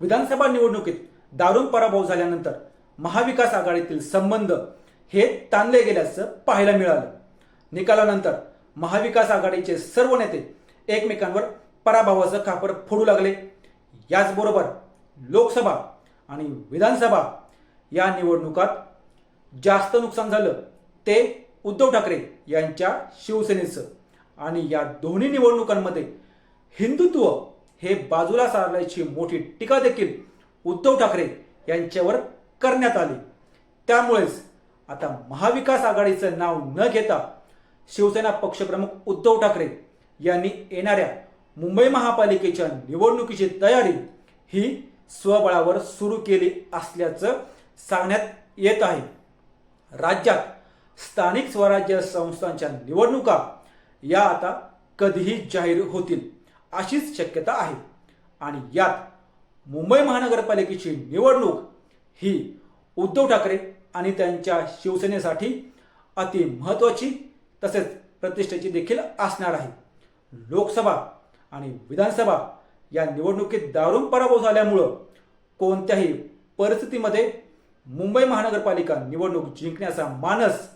विधानसभा निवडणुकीत दारुण पराभव झाल्यानंतर महाविकास आघाडीतील संबंध हे ताणले गेल्याचं पाहायला मिळालं. निकालानंतर महाविकास आघाडीचे सर्व नेते एकमेकांवर पराभवाचं खापर फोडू लागले. याचबरोबर लोकसभा आणि विधानसभा या निवडणुकात जास्त नुकसान झालं ते उद्धव ठाकरे यांच्या शिवसेनेचं. आणि या दोन्ही निवडणुकांमध्ये हिंदुत्व हे बाजूला सारल्याची मोठी टीका देखील उद्धव ठाकरे यांच्यावर करण्यात आली. त्यामुळेच आता महाविकास आघाडीचं नाव न घेता शिवसेना पक्षप्रमुख उद्धव ठाकरे यांनी येणाऱ्या मुंबई महापालिकेच्या निवडणुकीची तयारी ही स्वबळावर सुरू केली असल्याचं सांगण्यात येत आहे. राज्यात स्थानिक स्वराज्य संस्थांच्या निवडणुका या आता कधीही जाहीर होतील. अशीच शक्यता आहे. आणि यात मुंबई महानगरपालिकेची निवडणूक ही उद्धव ठाकरे आणि त्यांच्या शिवसेनेसाठी अति महत्त्वाची तसेच प्रतिष्ठेची देखील असणार आहे. लोकसभा आणि विधानसभा या निवडणुकीत दारुण पराभव झाल्यामुळं कोणत्याही परिस्थितीमध्ये मुंबई महानगरपालिका निवडणूक जिंकण्याचा मानस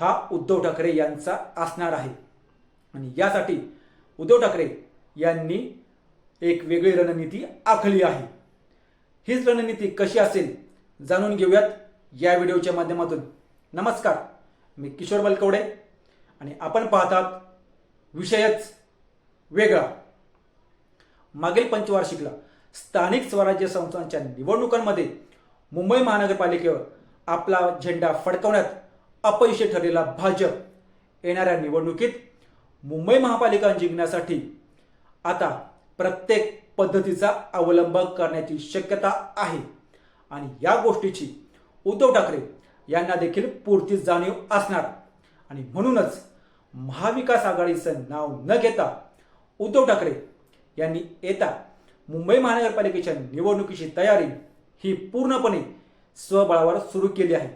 हा उद्धव ठाकरे यांचा असणार आहे. आणि यासाठी उद्धव ठाकरे यांनी एक वेगळी रणनीती आखली आहे. हीच रणनीती कशी असेल जाणून घेऊयात या व्हिडिओच्या माध्यमातून. नमस्कार मी किशोर बलकवडे आणि आपण पाहतात विषयच वेगळा. मागील पंचवार्षिकला स्थानिक स्वराज्य संस्थांच्या निवडणुकांमध्ये मुंबई महानगरपालिकेवर आपला झेंडा फडकवण्यात अपयशी ठरलेला भाजप येणाऱ्या निवडणुकीत मुंबई महापालिका जिंकण्यासाठी आता प्रत्येक पद्धतीचा अवलंब करण्याची शक्यता आहे. आणि या गोष्टीची उद्धव ठाकरे यांना देखील पुरती जाणीव असणार. आणि म्हणूनच महाविकास आघाडीचं नाव न घेता उद्धव ठाकरे यांनी येता मुंबई महानगरपालिकेच्या निवडणुकीची तयारी ही पूर्णपणे स्वबळावर सुरू केली आहे.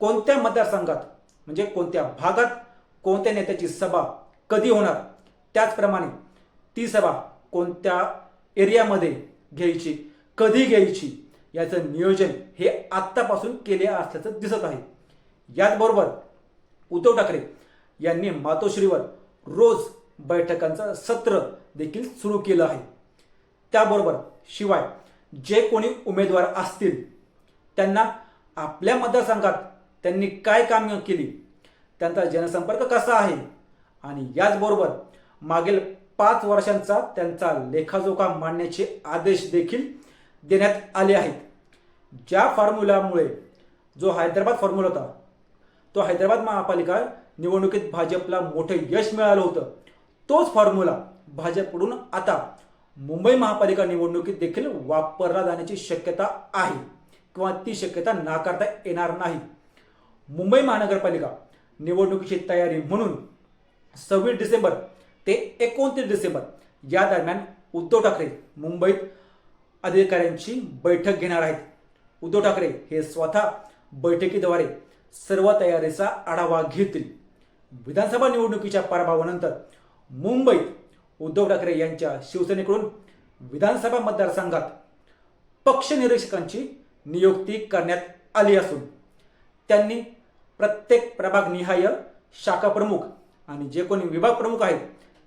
कोणत्या मतदारसंघात म्हणजे कोणत्या भागात कोणत्या नेत्याची सभा कधी होणार त्याचप्रमाणे ती सभा कोणत्या एरियामध्ये घ्यायची कधी घ्यायची याचं नियोजन हे आत्तापासून केले असल्याचं दिसत आहे. याचबरोबर उद्धव ठाकरे यांनी मातोश्रीवर रोज बैठकांचं सत्र देखील सुरू केलं आहे. त्याबरोबर शिवाय जे कोणी उमेदवार असतील त्यांना आपल्या मतदारसंघात त्यांनी काय कामं केली त्यांचा जनसंपर्क कसा आहे आणि याचबरोबर मागील पाच वर्षांचा त्यांचा लेखाजोखा मांडण्याचे आदेश देखील देण्यात आले आहेत. ज्या फॉर्म्युलामुळे जो हैदराबाद फॉर्म्युला होता तो हैदराबाद महापालिका निवडणुकीत भाजपला मोठं यश मिळालं होतं. तोच फॉर्म्युला भाजपकडून आता मुंबई महापालिका निवडणुकीत देखील वापरला जाण्याची शक्यता आहे किंवा ती शक्यता नाकारता येणार नाही. मुंबई महानगरपालिका निवडणुकीची तयारी म्हणून सव्वीस डिसेंबर ते एकोणतीस डिसेंबर या दरम्यान उद्धव ठाकरे मुंबईत अधिकाऱ्यांची बैठक घेणार आहेत. उद्धव ठाकरे हे स्वतः बैठकीद्वारे सर्व तयारीचा आढावा घेतील. विधानसभा निवडणुकीच्या पराभवानंतर मुंबईत उद्धव ठाकरे यांच्या शिवसेनेकडून विधानसभा मतदारसंघात पक्ष निरीक्षकांची नियुक्ती करण्यात आली असून त्यांनी प्रत्येक प्रभागनिहाय शाखा प्रमुख आणि जे कोणी विभाग प्रमुख आहेत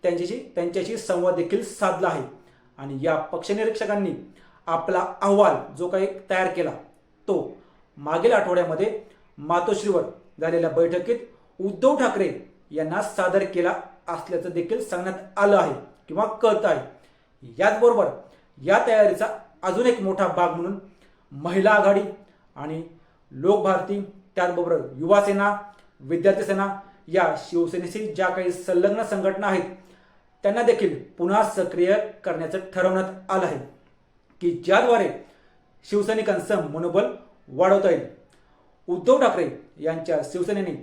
त्यांच्याशी त्यांच्याशी संवाद देखील साधला आहे. आणि या पक्षनिरीक्षकांनी आपला अहवाल जो काही तयार केला तो मागील आठवड्यामध्ये मातोश्रीवर झालेल्या बैठकीत उद्धव ठाकरे यांना सादर केला असल्याचं देखील सांगण्यात आलं आहे किंवा कळत आहे. याचबरोबर या तयारीचा अजून एक मोठा भाग म्हणून महिला आघाडी आणि लोकभारती त्याचबरोबर युवा सेना विद्यार्थी सेना या शिवसेनेशी ज्या काही संलग्न संघटना आहेत त्यांना देखील पुन्हा सक्रिय करण्याचं ठरवण्यात आलं आहे की ज्याद्वारे शिवसैनिकांचं मनोबल वाढवता येईल. उद्धव ठाकरे यांच्या शिवसेनेने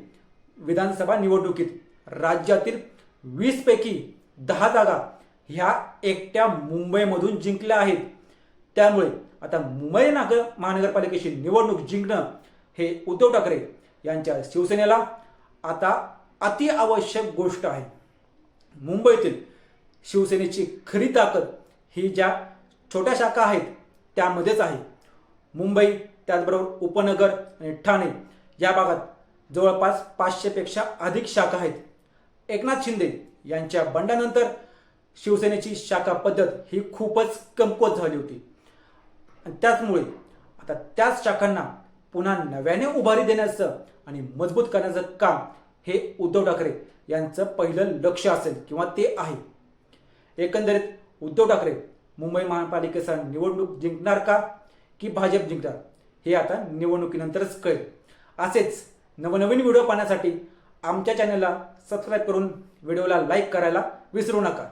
विधानसभा निवडणुकीत राज्यातील वीसपैकी दहा जागा ह्या एकट्या मुंबईमधून जिंकल्या आहेत. त्यामुळे आता मुंबई नागर महानगरपालिकेची निवडणूक जिंकणं हे उद्धव ठाकरे यांच्या शिवसेनेला आता अति आवश्यक गोष्ट आहे. मुंबईतील शिवसेनेची खरी ताकद ही ज्या छोट्या शाखा आहेत त्यामध्येच आहे. मुंबई त्याचबरोबर उपनगर आणि ठाणे या भागात जवळपास पाचशेपेक्षा अधिक शाखा आहेत. एकनाथ शिंदे यांच्या बंडानंतर शिवसेनेची शाखा पद्धत ही खूपच कमकुवत झाली होती. आणि त्याचमुळे आता त्याच शाखांना पुन्हा नव्याने उभारी देण्याचं आणि मजबूत करण्याचं काम हे उद्धव ठाकरे यांचं पहिलं लक्ष असेल किंवा ते आहे. एकंदरीत उद्धव ठाकरे मुंबई महापालिकेचा निवडणूक जिंकणार का? की भाजप जिंकणार? हे आता निवडणुकीनंतरच कळेल. असेच नवनवीन व्हिडिओ पाहण्यासाठी आमच्या चॅनलला सबस्क्राईब करून व्हिडिओला लाईक करायला विसरू नका.